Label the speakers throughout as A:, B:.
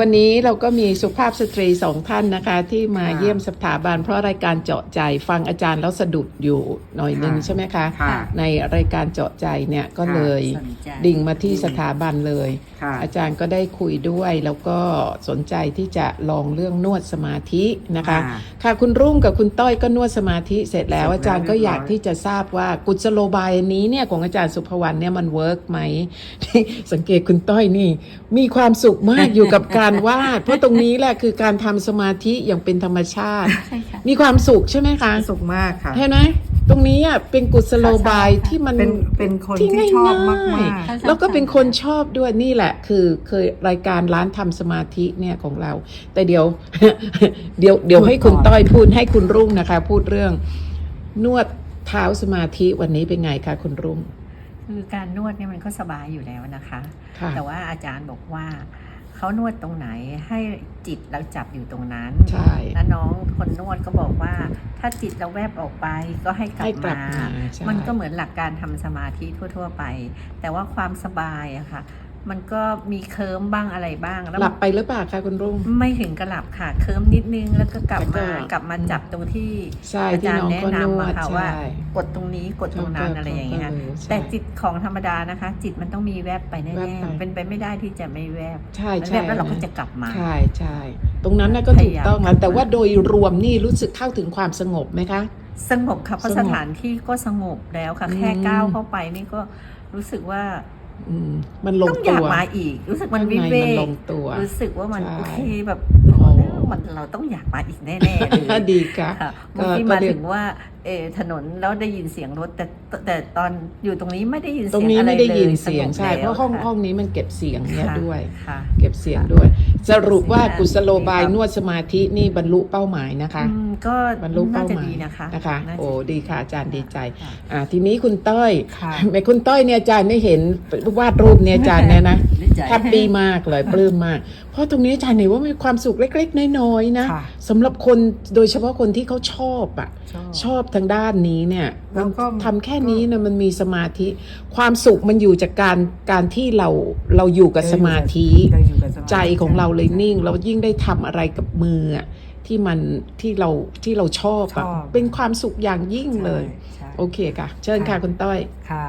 A: วันนี้เราก็มีสุภาพสตรีสองท่านนะคะ ที่มา
B: ค่ะ
A: เยี่ยมสถาบันเพราะรายการเจาะใจฟังอาจารย์แล้วสะดุดอยู่หน่อยนึง
B: ค่ะ
A: ใช่ไหมคะ
B: ค่ะ
A: ในรายการเจาะใจเนี่ยก็เลย
C: สนใจ
A: ดิ่งมาที่สถาบันเลย
B: ค่ะ
A: อาจารย์ก็ได้คุยด้วยแล้วก็สนใจที่จะลองเรื่องนวดสมาธินะคะ
B: ค่ะ
A: ค่ะคุณรุ่งกับคุณต้อยก็นวดสมาธิเสร็จแล้ว
B: เสร็จแล้ว
A: อาจารย์ก็อยาก
B: เรียบร้อย
A: ที่จะทราบว่ากุศโลบายอันนี้เนี่ยของอาจารย์สุภวรรณเนี่ยมันเวิร์กไหมที่สังเกตคุณต้อยนี่ มีความสุขมากอยู่กับการวาด เพราะตรงนี้แหละคือการทำสมาธิอย่างเป็นธรรมชาติ
C: ใช่ค่ะ
A: มีความสุขใช่ไหมคะ
B: สุขมากค่ะ
A: เห็นไหมตรงนี้อะเป็นกุศโลบายที่มัน
B: เป็นเป็นคนที่
A: ง่าย
B: ชอบมาก
A: ๆ
C: ค่ะ
A: แล้วก็เป็นคนชอบด้วยนี่แหละ คือเคยรายการร้านทำสมาธิเนี่ยของเรา แต่เดี๋ยว เดี๋ยวเดี๋ยวให้คุณต้อยพูดให้คุณรุ่งนะคะ พูดเรื่อง นวดเท้าสมาธิวันนี้เป็นไงคะคุณรุ่ง
C: คือการนวดเนี่ยมันก็สบายอยู่แล้วนะคะ
A: ค่ะ
C: แต่ว่าอาจารย์บอกว่า เขานวดตรงไหนให้จิตเราจับอยู่ตรงนั้น
A: ใช่
C: แล้วน้องคนนวดก็บอกว่า ถ้าจิตเราแวบออกไปก็ให้กลั
A: ให้
C: บ
A: กลับ
C: มา
A: มาใช่
C: มันก็เหมือนหลักการทำสมาธิทั่ว ๆ ไป แต่ว่าความสบายอะค่ะ มันก็มีเคิร์มบ้างอะไรบ้างแล้ว
A: หลับไปหรือเปล่าคะคุณรุ่ง
C: ไม่ถึงกระหลับค่ะ เคิร์มนิดนึงแล้วก็กลับ
A: แล้วก็
C: มากลับมาจับตรงที่
A: ใช่
C: อา
A: ที่
C: จาร
A: น้
C: ย์
A: อง
C: แนะ
A: ก็น
C: นำ
A: ว
C: อะ
A: ด
C: ค่ะ
A: ใช่
C: ว่ากดตรงนี้กดตรงนั้นอะไรอย่างเงี้ย
A: ขก็ใช่
C: แต่จิตของธรรมดานะคะ จิตมันต้องมีแวบไปแน่
A: แวบไป
C: ๆเป็นไปไม่ได้ที่จะไม่แวบ
A: ใช่
C: มัน
A: ใช่
C: แวบแล้วเราก็จะกลับมา
A: ใช่ใช่ตรงนั้นน่ะก็ถูกต้อง
C: พยายาม
A: แล้วแต่ว่าโดยรวมนี่รู้สึกเข้าถึงความสงบไหมคะ
C: สงบค่ะเพราะ
A: สงบ
C: สถานที่ก็สงบแล้วค่ะ
A: อืม
C: แค่ก้าวเข้าไปนี่ก็รู้สึกว่า
A: อื มมันลง
C: ต้องอ
A: ตั
C: ยาก
A: ว
C: มาอีก รู้สึกมันวิ
A: ข้าง
C: เว
A: ในมัน
C: ก
A: ลงตัว
C: รู้สึกว่ามัน
A: ใช่
C: โอเคแบบ
A: โอ้
C: มันเราต้องอยากมาอีกแน่ๆเลย
A: ดีค่ะ
C: ค่ะ
A: ก็
C: เมื่อกี้
A: ก็
C: มา
A: เรียก
C: ถึงว่าเออถนนแล้วได้ยินเสียงรถแต่แต่ตอนอยู่ตรงนี้ไม่ได้ยิน
A: ตร
C: เสี
A: ง
C: ยง
A: นี้
C: อะไร
A: ไม่ได้
C: เล
A: ยิน
C: ย
A: เสียง
C: สบ
A: ใช่
C: แล้ว
A: เพราะห้อง
C: ค่
A: ห้องนี้มันเก็บเสียงเนี่ย
C: ค่ะ
A: ด้วย
C: ค่ะ
A: เก็บเสียงด้วย สรุปว่า
C: เสียง
A: กุศโลบาย
C: ครับ
A: นวดสมาธินี่บรรลุเป้าหมายนะคะ
C: อืมก็
A: บรรลุ
C: น่า
A: เป้า
C: จะ
A: หมาย
C: ดีนะคะ
A: นะคะ
C: น่าจะ
A: โอ้ดีค่ะอาจารย์ดีใจ
C: ค่ะ
A: อ่าทีนี้คุณต้อย
B: ค่ะ
A: แม่คุณต้อยเนี่ยอาจารย์ได้เห็นวาดรูปเนี่ยอาจารย์เนี่ยนะ
C: ดี ใจ
A: แฮปปี้มากเลยปลื้มมาก เพราะตรงนี้อาจารย์เห็นว่ามีความสุขเล็ก ๆ น้อยๆนะ
B: ค่ะ
A: สำหรับคนโดยเฉพาะคนที่เขาชอบอะ
B: ชอบ
A: ชอบทางด้านนี้เนี่ย
B: แล้วก็
A: ทำแค่นี้นะมันมีสมาธิ ความสุขมันอยู่จากการการที่เราเราอยู่กับสมาธิ
B: เราอยู่กับสมาธิ
A: ใจของเราเลยนิ่ง เรายิ่งได้ทำอะไรกับมืออะที่มันที่เราที่เราชอบอะ
B: ชอบ
A: เป็นความสุขอย่างยิ่งเลย
B: ใช่
A: โอเคค่ะ เชิญค่ะ
B: ค่ะ
A: คุณต้อย
B: ค่ะ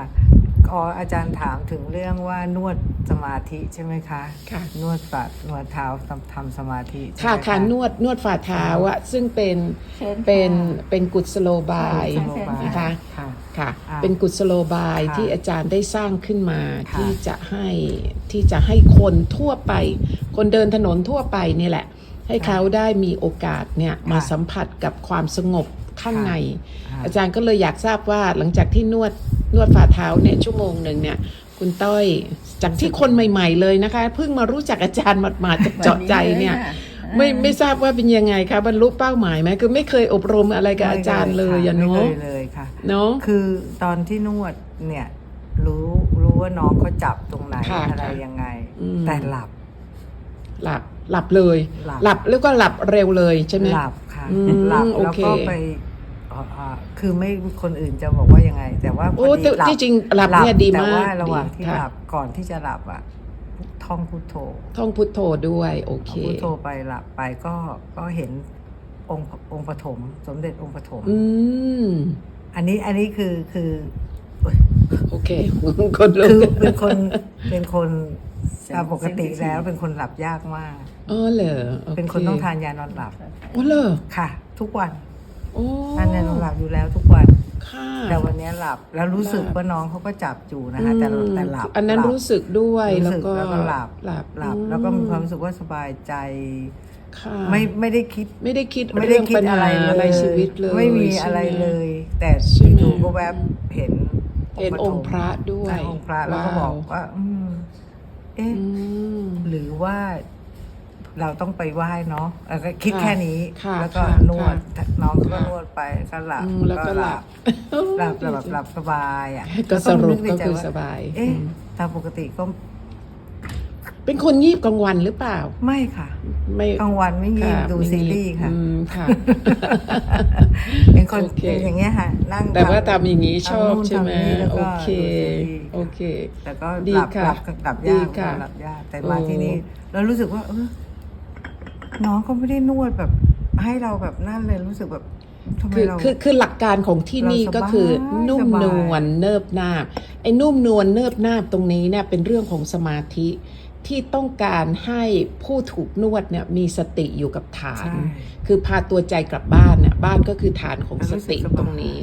B: ก็อาจารย์ถามถึงเรื่องว่านวดสมาธิใช่ไหมคะ
A: ค่ะ
B: นวดฝ่านวดเท้าทำทำสมาธิใช่
A: ค่ะ
B: ไหม
A: ค่ะนวดนวดฝ่าเท้าอะซึ่งเป็น
C: เชิญค่ะ
A: เป็นเป็นกุศโลบาย
B: สโลบาย
A: นะคะ
B: ค่ะ
A: ค่ะ
B: อ่า
A: เป็นกุศโลบาย
B: ค่ะ
A: ที่อาจารย์ได้สร้างขึ้นมา
B: ค่ะ
A: ที่จะให้ที่จะให้คนทั่วไป คนเดินถนนทั่วไปนี่แหละ ให้เขาได้มีโอกาสเนี่ยมาสัมผัสกับความสงบข้างใน
B: ค่ะ
A: อาจารย์ก็เลยอยากทราบว่าหลังจากที่นวด นวดฝ่าเท้าเนี่ยชั่วโมงหนึ่งเนี่ย คุณต้อยจากที่คนใหม่ ๆ เลยนะคะเพิ่งมารู้จักอาจารย์หมาดๆจากเจาะใจเนี่ยไม่ไม่ทราบว่าเป็นยังไงคะบรรลุเป้าหมายไหมคือไม่เคยอบรมอะไรกับอาจารย์เลยอะ
B: ไม่
A: เนาะ
B: เคยเลยค่ะ
A: เนาะ
B: คือตอนที่นวดเนี่ยรู้รู้ว่าน้องเขาจับตรงไหน
A: ค่ะ
B: อะไร
A: ค่ะ
B: ยังไง
A: อืม
B: แต่หลับ
A: หลับหลับเลย
B: หลับ
A: หลับแล้วก็หลับเร็วเลยใช่ไหม
B: หลับค่ะ
A: อืม
B: หลับ
A: โอ
B: แล้ว
A: เค
B: ก็ไปอ่าอ่า คือไม่คนอื่นจะบอกว่ายังไง แต่ว่าพ
A: โอ้
B: อ
A: แต่
B: ดีหลับ
A: ที่จริงหลับเนี่ยดี
B: แต่
A: มาก
B: ว่าระหว่างที่
A: ดีค่ะ
B: หลับก่อนที่จะหลับอะท่องพุทโธ
A: ท่องพุทโธด้วย โอเค
B: เอาพุทโธไปหลับไปก็ก็เห็นองค์องค์ปฐมสมเด็จองค์ปฐม
A: อืม
B: อันนี้อันนี้คือคือ
A: โอเคคนลุก
B: คือเป็นคนเป็นคน
C: เซน
B: ตามปกติ
C: เซนซิทีฟ
B: แล้วเป็นคนหลับยากมาก
A: อ๋อเหรอโเป็
B: นคนต้องทานยานอนหลับ
A: โอ้เหรอ
B: ค่ะ ทุกวัน
A: โอ้
B: ทานยานอนหลับอยู่แล้วทุกวัน
A: ค่ะ
B: แต่วันนี้หลับแล้วรู้สึก
A: หลับ
B: ว่าน้องเขาก็จับอยู่นะคะ แต่
A: อืม
B: แต่หลับ
A: อันนั้น
B: หลับ
A: รู้สึกด้วย
B: รู้
A: แล้ว
B: สึก
A: ก็
B: แล้วก็หลับ
A: หลับ
B: หลับ
A: อื
B: แล้วก็มีความรู้สึกว่าสบายใจ
A: ค่ะ
B: ไม่ไม่ได้คิด
A: ไม่ได้คิด
B: ไม่ได้
A: เรื่อง
B: คิด
A: ปัญ
B: อะไร
A: หา
B: เลย
A: อะไรชีวิตเลย
B: ไม่มี
A: ใช่ห
B: อะไรเลย แต่
A: ใช่ไหม
B: อยู่ๆก็แวบเห็น
A: เห็น
B: ปฐ
A: อง
B: ม
A: ค์พระด้วย
B: ใช่องค์พระแล้วก็บอกว่า อืม เอ๊ะ
A: อืม
B: หรือว่า เราต้องไปไหว้เนาะแล้วก็คิด
A: ค่ะ
B: แค่นี้
A: ค่ะ
B: แล้วก็
A: ค่ะ
B: นวดน้องก็
A: ค่ะ
B: นวดไปก็หลับ
A: อืมแล้วก็หลับ
B: หลับหลับหลับสบายอะ
A: ก็สรุป
B: แล้ว
A: ก็
B: นึในใจ
A: คือ
B: ว่า
A: สบาย
B: เอ๊ะ
A: อืม
B: ตามปกติก็
A: เป็นคนงีบกลางวันหรือเปล่า
B: ไม่ค่ะ
A: ไม่
B: กลางวันไม่ยิง
A: ค่ะ
B: ดู
A: ไม่
B: ซีรีส์ค่ะ
A: อืมค่ะ
B: เป็นคน
A: โอเค
B: เป็นอย่างเงี้ยค่ะ นั่ง
A: แต่ว่าทำอย่างนี้ชอบ
B: ทำนู่น
A: ใช่ไหม
B: ทำนี่แล้ว
A: โอ
B: ก็
A: เค
B: ดูซีรีส์
A: โอเค
B: แต่ก็
A: ดี
B: หลับ
A: ค่ะ
B: หลับหลับ
A: ดี
B: ยาก
A: ค่ะ
B: หลับยากแต่มา
A: โอ้
B: ที่นี่เรารู้สึกว่าเออ น้องก็ไม่ได้นวดแบบ ให้เราแบบนั่นเลยรู้สึกแบบทำไม
A: คือ
B: เรา
A: คือคือหลักการของที่นี่
B: เราสบาย
A: ก็คือนุ่ม
B: สบาย
A: นวลเนิบนาบไอ้นุ่มนวลเนิบนาบตรงนี้เนี่ยเป็นเรื่องของสมาธิที่ต้องการให้ผู้ถูกนวดเนี่ยมีสติอยู่กับฐาน
B: ใช่
A: คือพาตัวใจกลับบ้านเนี่ยบ้านก็คือฐานของสติ
B: รู้สึกสบาย
A: ตรงนี้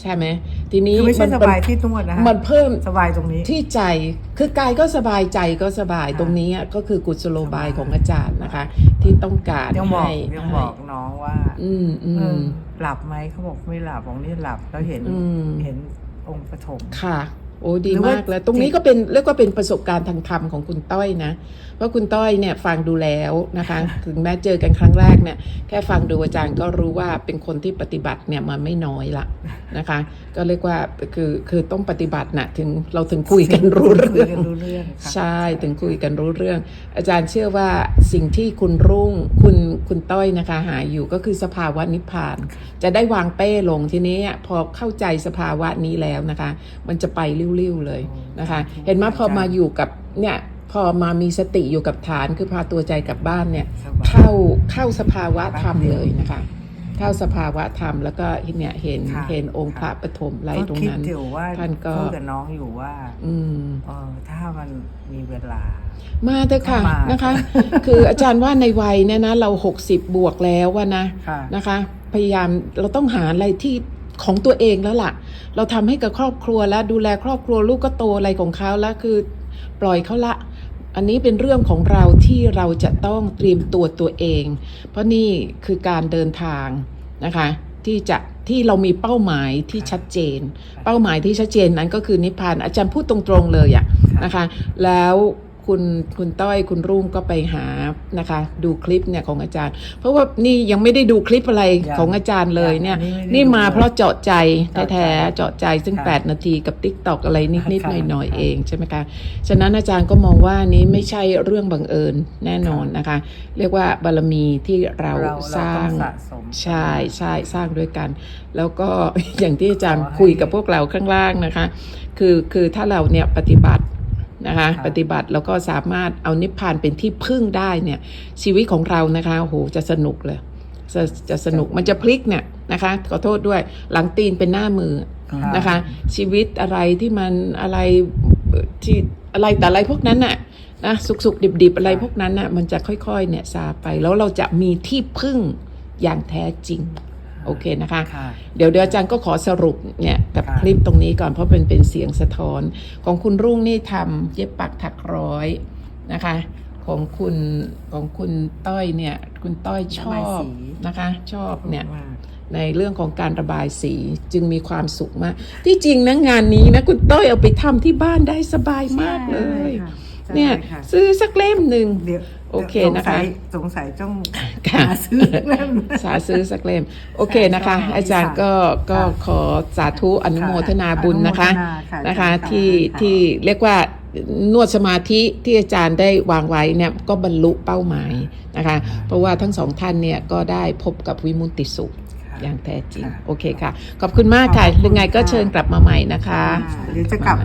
A: ใช่ไหมทีนี้
B: คือไม่ใช่
A: น
B: สบายที่นวดนะฮะ
A: มันเพิ่ม
B: สบายตรงนี้
A: ที่ใจคือกายก็สบายใจก็สบาย
B: ค่ะ
A: ตรงนี้อะก็คือกุศโลบาย
B: สบาย
A: ของอาจารย์นะคะ ที่ต้องการ
B: ยังบอก
A: ให้
B: ยังบอกน้องว่า
A: อืมอื
B: เอ
A: ม
B: อหลับไหมเขาบอกไม่หลับบอกนี่หลับแล้วเห็น
A: อืม
B: เห็นองค์ปฐม
A: ค่ะ โอ้ดี
B: หรือว่ามา
A: กแล้ว ตรงนี้ก็เป็นเรียกว่าเป็นประสบการณ์ทางธรรมของคุณต้อยนะเพราะคุณต้อยเนี่ยฟังดูแล้วนะคะถึงแม้เจอกันครั้งแรกเนี่ยแค่ฟังดูอาจารย์ก็รู้ว่าเป็นคนที่ปฏิบัติเนี่ยมาไม่น้อยละนะคะ ก็เรียกว่าคือคือต้องปฏิบัตินะถึงเราถึงคุยกันรู้เรื่อง
B: คุยกันรู้เรื่องค่ะ
A: ใช่ถึงคุยกันรู้เรื่อง อาจารย์เชื่อว่าสิ่งที่คุณรุ่งคุณคุณต้อยนะคะ หาอยู่ก็คือสภาวะนิพพาน จะได้วางเป้ลงทีนี้พอเข้าใจสภาวะนี้แล้วนะคะ มันจะไปริ้วๆเลยนะคะ เห็นไหมพอมาอยู่กับเนี่ยพอมามีสติอยู่กับฐานคือพาตัวใจกลับบ้านเนี่ย
B: สบาย
A: เข้าเข้าสภาวะธรรมเลยนะคะเข้าสภาวะธรรมแล้วก็เนี่ยเห็น
B: ค่ะ
A: เห็นองค์พระปฐมอะไรตรงนั้น
B: ก็คิดอยู่ว่า
A: ท่านก็
B: พูดกับน้องอยู่ว่า
A: อืม
B: เออถ้ามันมีเวลา
A: มาเถอะค่ะ
B: เข้ามา
A: นะคะ คืออาจารย์ว่าในวัยเนี่ยนะเรา60บวกแล้วว่านะ
B: ค่ะ
A: นะคะ พยายามเราต้องหาอะไรที่ ของตัวเองแล้วล่ะ เราทำให้กับครอบครัวแล้วดูแลครอบครัวลูกก็โตอะไรของเขาแล้วคือปล่อยเขาละ อันนี้เป็นเรื่องของเราที่เราจะต้องเตรียมตัวตัวเอง เพราะนี่คือการเดินทางนะคะ ที่จะที่เรามีเป้าหมายที่ชัดเจน เป้าหมายที่ชัดเจนนั้นก็คือนิพพานอาจารย์พูดตรงๆเลยอะนะคะ แล้ว คุณคุณต้อยคุณรุ่งก็ไปหานะคะ ดูคลิปเนี่ยของอาจารย์ เพราะว่านี่ยังไม่ได้ดูคลิปอะไร
B: ยัง
A: ของอาจารย์เลยเนี่ย
B: ยังไม่ได้
A: นี่มา
B: ดูเลย
A: เพราะเจาะใจ
B: เจาะใจ
A: แท้ๆเจาะใจซึ่ง
B: ค่ะ
A: 8นาทีกับ t ิ k t o k อะไรนิด
B: ค่ะ
A: ๆหน่อยๆ
B: ค่ะ
A: เองใช่ไหมคะฉะนั้นอาจารย์ก็มองว่านี้ไม่ใช่เรื่องบังเอิญแน่นอนนะคะ เรียกว่าบารมีที่เรา
B: เรา
A: สร้าง
B: เต้องสะสม
A: ใช่ใช่สร้างด้วยกัน แล้วก็อย่างที่อาจารย์
B: ขอให้
A: คุยกับพวกเราข้างล่างนะคะ คือคือถ้าเราเนี่ยปฏิบัติ นะคะ
B: ค่ะ
A: ปฏิบัติแล้วก็สามารถเอานิพพานเป็นที่พึ่งได้เนี่ย ชีวิตของเรานะคะโอ้โหจะสนุกเลยจะจะสนุกมันจะพลิกเนี่ยนะคะขอโทษด้วย หลังตีนเป็นหน้ามือ
B: ค่ะ
A: นะคะ ชีวิตอะไรที่มันอะไรเอ่อที่อะไรแต่อะไรพวกนั้นน่ะนะสุกสุกดิบดิบๆอะไรพวกนั้นน่ะมันจะค่อยๆ เนี่ยซาไปแล้วเราจะมีที่พึ่งอย่างแท้จริง โอเคนะคะ
B: ค่ะ
A: เดี๋ยวเดี๋ยวอาจารย์ก็ขอสรุปเนี่ย กับ
B: ค่ะ
A: คลิปตรงนี้ก่อนเพราะเป็นเป็นเสียงสะท้อน ของคุณรุ่งนี่ทำเย็บปักถักร้อยนะคะ ของคุณของคุณต้อยเนี่ย คุณต้อยช
C: ระบาย
A: อบ
C: สี
A: นะคะ ชอบเนี่ย
B: มาก
A: ในเรื่องของการระบายสีจึงมีความสุขมาก ที่จริงนะงานนี้นะ คุณต้อยเอาไปทำที่บ้านได้สบายมากเลย
B: ใช่
A: เนี่ย
B: ค่ะ
A: ซื้อสักเล่มหนึ่ง
B: เดี๋ยว
A: โอเคนะคะ
B: สงสัยสงสัยต้อง
A: ค่ะ
B: หาซื้อเล่ม
A: สาซื้อสักเล่ม โอเคนะคะ
B: ใช่
A: อาจารย์ก็ก็
B: ค่ะ
A: ขอสาธุอนุโมทนาบุญนะคะ
B: อนุโมทนาค่ะ
A: นะคะ
B: อาจารย์ค่ะ
A: ที่
B: ค่ะ
A: ที่เรียกว่านวดสมาธิที่อาจารย์ได้วางไว้เนี่ยก็บรรลุเป้าหมายนะคะ เพราะว่าทั้งสองท่านเนี่ยก็ได้พบกับวิมุตติสุข
B: ค่ะ
A: อย่างแท้จริง
B: ค่ะ
A: โอเคค่ะ ขอบคุณมากค่ะ
B: ขอบคุณ
A: ยังไงก็
B: ค่ะ
A: เชิญกลับมาใหม่นะคะ
B: เดี๋ยวจะกลับ